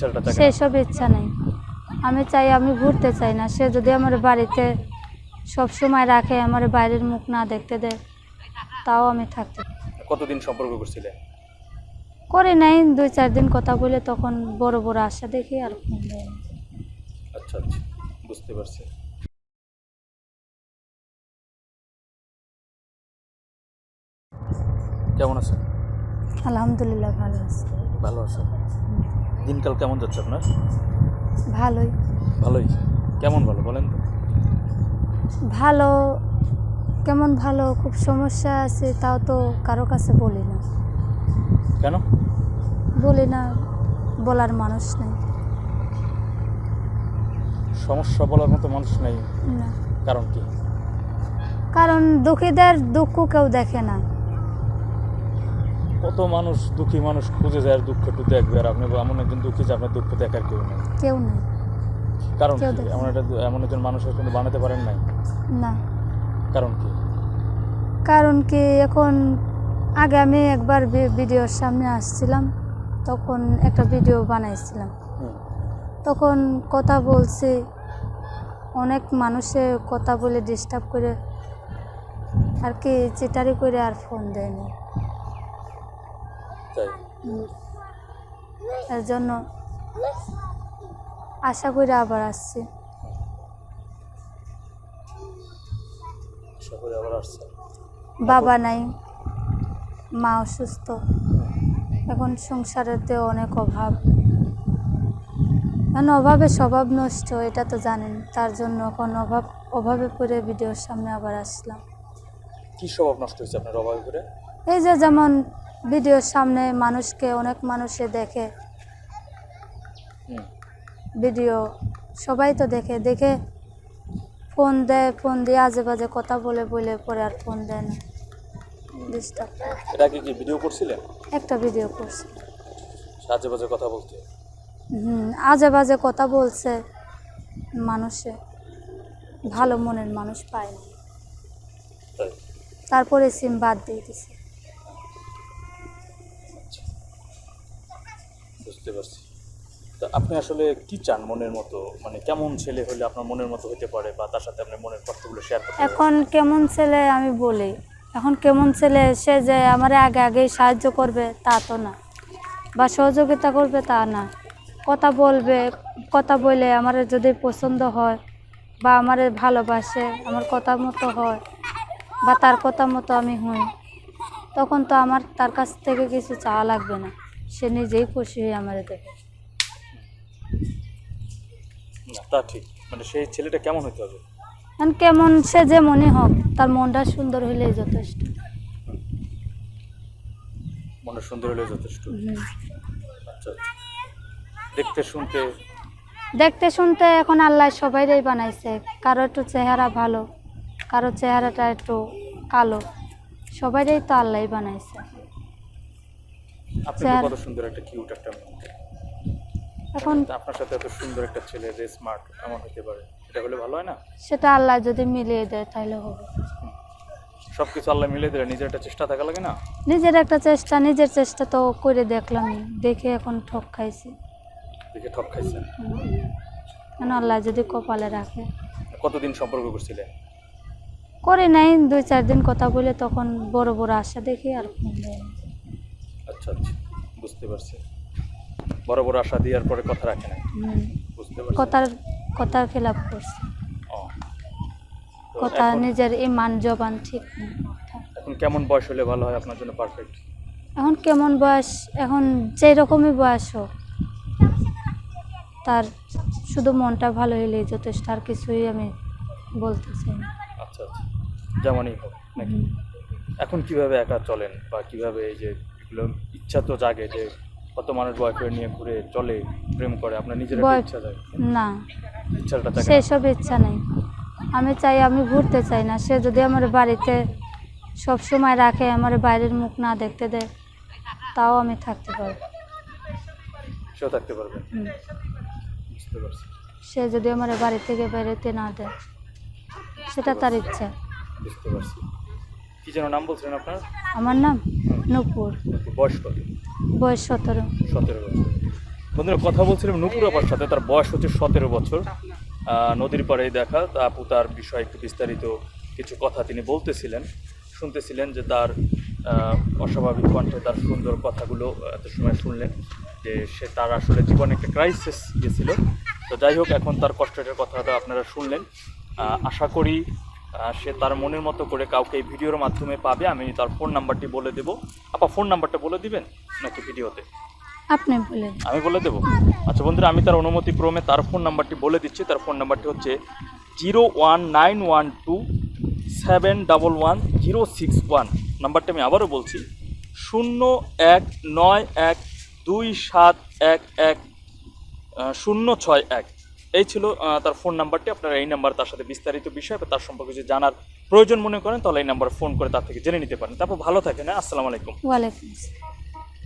ছেলেটা চাকরি সেই সব ইচ্ছা নেই। আমি চাই আমি ঘুরতে চাই না। সে যদি আমার বাড়িতে সব সময় রাখে আমার বাইরের মুখ না দেখতে দেয় তাও আমি থাকতে কতদিন সম্পর্ক করছিলেন করি নাই দুই চার দিন কথা বলে তখন বড় বড় আশা দেখি আর ফোন দেয় আচ্ছা আচ্ছা। বুঝতে পারছি। কেমন আছেন? আলহামদুলিল্লাহ ভালো আছে। ভালো আছেন? দিনকাল কেমন যাচ্ছে আপনার? ভালোই। ভালোই? কেমন ভালো বলেন তো? ভালো কেমন ভালো? খুব সমস্যা আছে তাও তো কারও কাছে বলি না। কেন? বলি না বলার মানুষ নেই। সমস্যা বলার মতো মানুষ নেই। না। কারণ কি? কারণ দুঃখীদের দুঃখ কেউ দেখে না। কত মানুষ দুঃখী মানুষ খুঁজে যায় আর দুঃখ একটু দেখবে আর আপনি এমন একজন দুঃখী যে আপনার দুঃখ দেখার কেউ নেই। কেউ নেই। কারণ এমন একটা এমন একজন মানুষের কিন্তু বানাতে পারেন নাই? না। কারণ কি? কারণ কি? এখন আগে আমি একবার ভিডিওর সামনে আসছিলাম তখন একটা ভিডিও বানাইছিলাম। তখন কথা বলছি অনেক মানুষে কথা বলে ডিস্টার্ব করে আর কি চিটারি করে আর ফোন দেয়নি। তাই? এর জন্য আশা করে আবার আসছি। আশা করি আবার আসছে। বাবা নাই মা অসুস্থ। এখন সংসারেতেও অনেক অভাব। এখন অভাবে স্বভাব নষ্ট এটা তো জানেন। তার জন্য এখন অভাব অভাবে পড়ে ভিডিওর সামনে আবার আসলাম। কি স্বভাব নষ্ট হয়েছে আপনার অভাবে করে এই যে যেমন ভিডিওর সামনে মানুষকে অনেক মানুষে দেখে। ভিডিও সবাই তো দেখে দেখে ফোন দেয় ফোন দিয়ে আজে বাজে কথা বলে বলে পরে আর ফোন দেয় না। ডিস্টার্ব এটা কি ভিডিও করছিলেন একটা ভিডিও করছে। সাজে বাজে কথা বলতে? হুম আজে বাজে কথা বলছে মানুষে। ভালো মনের মানুষ পায় না। তাই? তারপরে সিম বাদ দিয়ে দিছে। বুঝতে পারছি। তা আপনি আসলে কি চান মনের মতো? মানে কেমন ছেলে হলে আপনার মনের মতো হতে পারে বা তার সাথে আপনার মনের কষ্টগুলো শেয়ার করতে এখন কেমন ছেলে আমি বলি, এখন কেমন ছেলে সে যে আমার আগে আগেই সাহায্য করবে তা তো না, বা সহযোগিতা করবে তা না। কথা বলবে, কথা বলে আমার যদি পছন্দ হয় বা আমার ভালোবাসে, আমার কথা মতো হয় বা তার কথা মতো আমি হই, তখন তো আমার তার কাছ থেকে কিছু চাওয়া লাগবে না। সে নিজেই খুশি হয়ে আমার দেখে তা ঠিক। মানে সেই ছেলেটা কেমন হতে হবে? এখন কেমন সে যে মনে হোক তার মনটা সুন্দর হইলেই যথেষ্ট। মনে সুন্দর হলে যথেষ্ট? আচ্ছা আচ্ছা। দেখতে শুনতে? দেখতে শুনতে এখন আল্লাহ সবাইরাই বানাইছে। কারও একটু চেহারা ভালো কারও চেহারাটা একটু কালো। সবাইরাই তো আল্লাহ বানাইছে। আপনি তো কত সুন্দর একটা কিউট একটা এখন আপনার সাথে এত সুন্দর একটা ছেলে যে স্মার্ট এমন হতে পারে। এটা হলে ভালো হয় না? সেটা আল্লাহ যদি মিলিয়ে দেয় তাহলে হবে। সব কিছু আল্লাহ মিলে দিলে নিজের একটা চেষ্টা থাকা লাগে না? নিজের একটা চেষ্টা নিজের চেষ্টা তো করে দেখলাম দেখে এখন ঠক খাইছি। দেখে ঠক খাইছেন এখন আল্লাহ যদি কপালে রাখে। কতদিন সম্পর্ক করছিলেন করে নাই দুই চার দিন কথা বলে তখন বড় বড় আশা দেখি আর ফোন দেয় না। আচ্ছা আচ্ছা বুঝতে পারছি। বড় বড় আশা দেওয়ার পরে কথা রাখে না বুঝতে পারছি। কথার কথার খেলাপ করছে। কথা নিজের ইমান জবান ঠিক না। এখন কেমন বয়স হলে ভালো হয় আপনার জন্য পারফেক্ট এখন কেমন বয়স? এখন যেই রকমই বয়স হোক তার শুধু মনটা ভালো হলেই যথেষ্ট আর কিছুই আমি বলতে চাই না। আচ্ছা আচ্ছা যেমনই হোক নাকি? এখন কীভাবে একা চলেন বা কীভাবে এই যে এগুলো ইচ্ছা তো জাগে যে কত মানুষ বয়ফ্রেন্ড নিয়ে ঘুরে চলে প্রেম করে আপনার নিজের একটা Boy- ইচ্ছা জাগে? না। ইচ্ছাটা জাগে সেই সব ইচ্ছা নেই। আমি চাই আমি ঘুরতে চাই না। সে যদি আমার বাড়িতে সব সময় রাখে আমার বাইরের মুখ না দেখতে দেয় তাও আমি থাকতে পারব। সেও থাকতে পারবেন হুম। বুঝতে পারছি। সে যদি আমার বাড়ি থেকে বেরোতে না দেয় সেটা তার ইচ্ছা। বুঝতে পারছি। কি যেন নাম বলছিলেন আপনার? আমার নাম নূপুর। বয়স কত? বয়স সতেরো। সতেরো বছর। বন্ধুরা কথা বলছিলাম নুপুর আপার সাথে তার বয়স হচ্ছে সতেরো বছর। নদীর পাড়েই দেখা তা আপু তার বিষয়ে একটু বিস্তারিত কিছু কথা তিনি বলতেছিলেন। শুনতেছিলেন যে তার অস্বাভাবিক কণ্ঠে তার সুন্দর কথাগুলো এত সময় শুনলেন যে সে তার আসলে জীবনে একটা ক্রাইসিস গেছিল। তো যাই হোক এখন তার কষ্টের কথাটা আপনারা শুনলেন। আশা করি সে তার মনের মতো করে কাউকে এই ভিডিওর মাধ্যমে পাবে আমি তার ফোন নাম্বারটি বলে দেবো। আপা ফোন নাম্বারটা বলে দিবেন নাকি ভিডিওতে? আপনি বলেন আমি বলে দেবো। আচ্ছা বন্ধুরা আমি তার অনুমতি ক্রমে তার ফোন নাম্বারটি বলে দিচ্ছি। তার ফোন নাম্বারটি হচ্ছে zero one nine one two seven double one zero six one নাম্বারটি আমি আবারও বলছি শূন্য এক নয় এক দুই সাত এক এক শূন্য ছয় এক। এই ছিল তার ফোন নাম্বারটি আপনারা এই নাম্বার তার সাথে বিস্তারিত বিষয় বা তার সম্পর্কে যদি জানার প্রয়োজন মনে করেন, তাহলে এই নাম্বার ফোন করে তার থেকে জেনে নিতে পারেন। তারপর ভালো থাকেন না আসসালামু আলাইকুম।